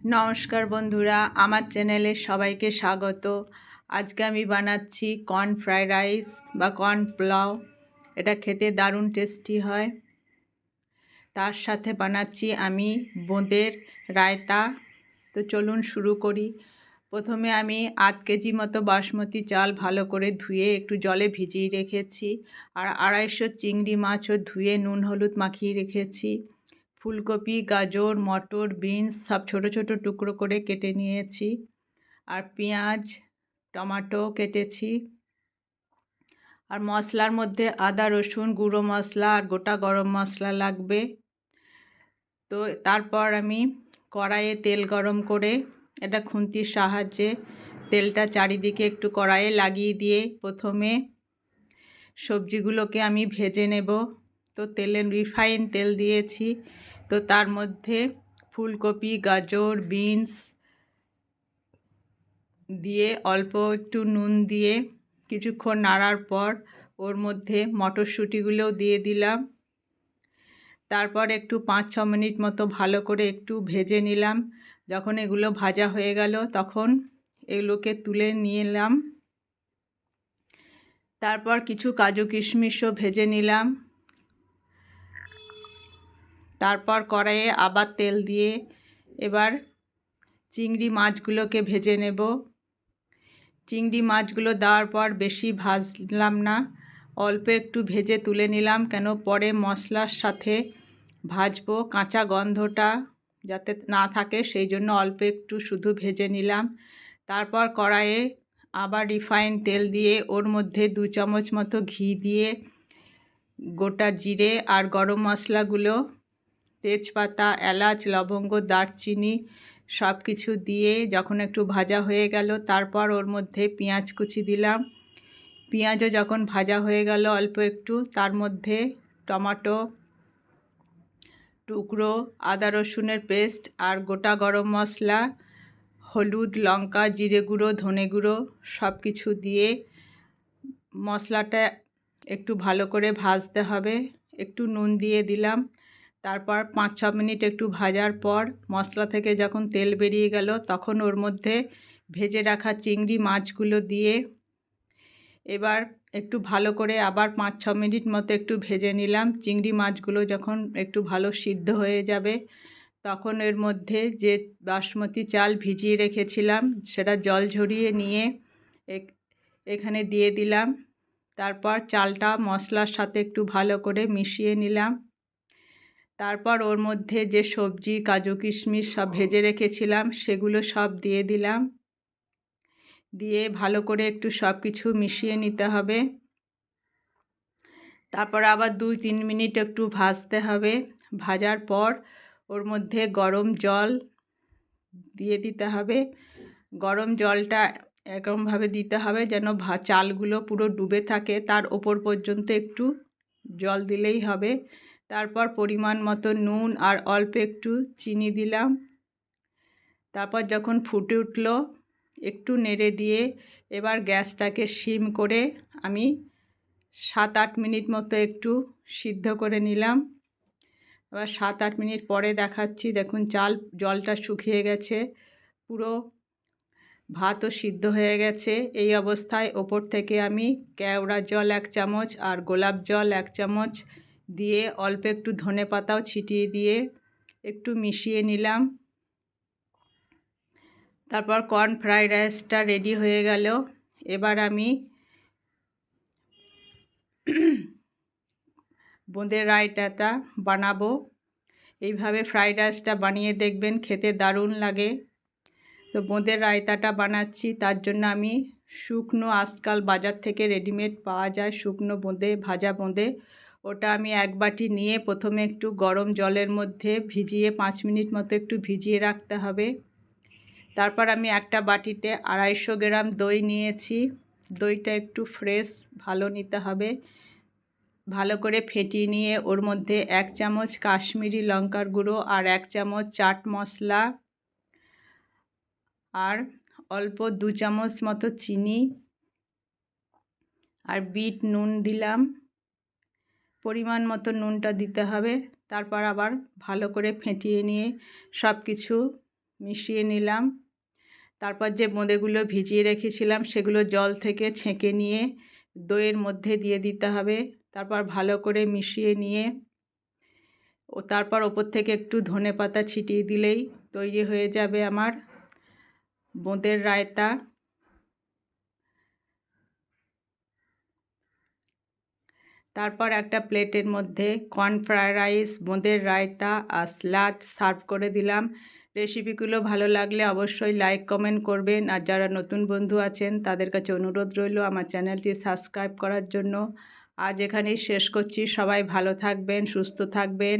নমস্কার বন্ধুরা, আমার চ্যানেলে সবাইকে স্বাগত। আজকে আমি বানাচ্ছি কর্ন ফ্রাইড রাইস বা কর্ন পোলাও। এটা খেতে দারুণ টেস্টি হয়। তার সাথে বানাচ্ছি আমি বোঁদের রায়তা। তো চলুন শুরু করি। প্রথমে আমি আধ কেজি মতো বাসমতি চাল ভালো করে ধুয়ে একটু জলে ভিজিয়ে রেখেছি। আর আড়াইশো চিংড়ি মাছও ধুয়ে নুন হলুদ মাখিয়ে রেখেছি। ফুলকপি, গাজর, মটর, বিনস সব ছোট ছোট টুকরো করে কেটে নিয়েছি। আর পেঁয়াজ, টমাটো কেটেছি। আর মশলার মধ্যে আদা, রসুন, গুঁড়ো মশলা আর গোটা গরম মশলা লাগবে। তো তারপর আমি কড়াইয়ে তেল গরম করে এটা খুন্তির সাহায্যে তেলটা চারিদিকে একটু কড়াইয়ে লাগিয়ে দিয়ে প্রথমে সবজিগুলোকে আমি ভেজে নেব। তো তেলে রিফাইন তেল দিয়েছি। তো তার মধ্যে ফুলকপি, গাজর, বিনস দিয়ে অল্প একটু নুন দিয়ে কিছুক্ষণ নাড়ার পর ওর মধ্যে মটরশুঁটিগুলোও দিয়ে দিলাম। তারপর একটু পাঁচ ছ মিনিট মতো ভালো করে একটু ভেজে নিলাম। যখন এগুলো ভাজা হয়ে গেল তখন এগুলোকে তুলে নিয়ে এলাম তারপর কিছু কাজু কিশমিশও ভেজে নিলাম। তারপর কড়াইয়ে আবার তেল দিয়ে এবার চিংড়ি মাছগুলোকে ভেজে নেব। চিংড়ি মাছগুলো দেওয়ার পর বেশি ভাজলাম না, অল্প একটু ভেজে তুলে নিলাম কেন পরে মশলার সাথে ভাজবো। কাঁচা গন্ধটা যাতে না থাকে সেই জন্য অল্প একটু শুধু ভেজে নিলাম। তারপর কড়াইয়ে আবার রিফাইন তেল দিয়ে ওর মধ্যে দু চামচ মতো ঘি দিয়ে গোটা জিরে আর গরম মশলাগুলো তেজপাতা, এলাচ, লবঙ্গ, দারচিনি সব কিছু দিয়ে যখন একটু ভাজা হয়ে গেল, তারপর ওর মধ্যে পেঁয়াজ কুচি দিলাম। পেঁয়াজও যখন ভাজা হয়ে গেল অল্প একটু, তার মধ্যে টমাটো টুকরো, আদা রসুনের পেস্ট আর গোটা গরম মশলা, হলুদ, লঙ্কা, জিরে গুঁড়ো, ধনে গুঁড়ো সব কিছু দিয়ে মশলাটা একটু ভালো করে ভাজতে হবে। একটু নুন দিয়ে দিলাম। তারপর পাঁচ, ছ মিনিট একটু ভাজার পর মশলা থেকে যখন তেল বেরিয়ে গেল তখন ওর মধ্যে ভেজে রাখা চিংড়ি মাছগুলো দিয়ে এবার একটু ভালো করে আবার পাঁচ, ছ মিনিট মতো একটু ভেজে নিলাম। চিংড়ি মাছগুলো যখন একটু ভালো সিদ্ধ হয়ে যাবে তখন এর মধ্যে যে বাসমতি চাল ভিজিয়ে রেখেছিলাম সেটা জল ঝরিয়ে নিয়ে এখানে দিয়ে দিলাম। তারপর চালটা মশলার সাথে একটু ভালো করে মিশিয়ে নিলাম। তারপর ওর মধ্যে যে সবজি কাজু কিশমিশ সব ভেজে রেখেছিলাম সেগুলো সব দিয়ে দিলাম। দিয়ে ভালো করে একটু সব কিছু মিশিয়ে নিতে হবে। তারপর আবার দুই তিন মিনিট একটু ভাজতে হবে। ভাজার পর ওর মধ্যে গরম জল দিয়ে দিতে হবে। গরম জলটা এরকমভাবে দিতে হবে যেন ভা চালগুলো পুরো ডুবে থাকে। তার ওপর পর্যন্ত একটু জল দিলেই হবে। তারপর পরিমাণ মতো নুন আর অল্প একটু চিনি দিলাম। তারপর যখন ফুটে উঠল, একটু নেড়ে দিয়ে এবার গ্যাসটাকে সিম করে আমি সাত আট মিনিট মতো একটু সিদ্ধ করে নিলাম। এবার সাত আট মিনিট পরে দেখাচ্ছি, দেখুন চাল, জলটা শুকিয়ে গেছে, পুরো ভাতও সিদ্ধ হয়ে গেছে। এই অবস্থায় ওপর থেকে আমি কেওড়া জল এক চামচ আর গোলাপ জল এক চামচ দিয়ে অল্প একটু ধনে পাতাও ছিটিয়ে দিয়ে একটু মিশিয়ে নিলাম। তারপর কর্ন ফ্রাইড রাইসটা রেডি হয়ে গেল। এবার আমি বোঁদের রায়তাটা বানাবো। এইভাবে ফ্রাইড রাইসটা বানিয়ে দেখবেন খেতে দারুণ লাগে। তো বোঁদের রায়তাটা বানাচ্ছি, তার জন্য আমি শুকনো আজকাল বাজার থেকে রেডিমেড পাওয়া যায়। শুকনো বোঁদে, ভাজা বোঁদে। ওটা আমি এক বাটি নিয়ে প্রথমে একটু গরম জলের মধ্যে ভিজিয়ে পাঁচ মিনিট মতো একটু ভিজিয়ে রাখতে হবে। তারপর আমি একটা বাটিতে আড়াইশো গ্রাম দই নিয়েছি। দইটা একটু ফ্রেশ, ভালো নিতে হবে। ভালো করে ফেটিয়ে নিয়ে ওর মধ্যে এক চামচ কাশ্মীরি লঙ্কার গুঁড়ো আর এক চামচ চাট মশলা আর অল্প দু চামচ মতো চিনি আর বিট নুন দিলাম। পরিমাণ মতো নুনটা দিতে হবে। তারপর আবার ভালো করে ফেটিয়ে নিয়ে সব কিছু মিশিয়ে নিলাম। তারপর যে বোঁদেগুলো ভিজিয়ে রেখেছিলাম, সেগুলো জল থেকে ছেঁকে নিয়ে দইয়ের মধ্যে দিয়ে দিতে হবে। তারপর ভালো করে মিশিয়ে নিয়ে ও তারপর ওপর থেকে একটু ধনে পাতা ছিটিয়ে দিলেই তৈরি হয়ে যাবে আমার বোঁদের রায়তা। তারপর একটা প্লেটের মধ্যে কর্ন ফ্রায়েড রাইস, বোঁদের রায়তা আর স্লাদ সার্ভ করে দিলাম। রেসিপিগুলো ভালো লাগলে অবশ্যই লাইক, কমেন্ট করবেন। আর যারা নতুন বন্ধু আছেন, তাদের কাছে অনুরোধ রইল আমার চ্যানেলটি সাবস্ক্রাইব করার জন্য। আজ এখানেই শেষ করছি। সবাই ভালো থাকবেন, সুস্থ থাকবেন।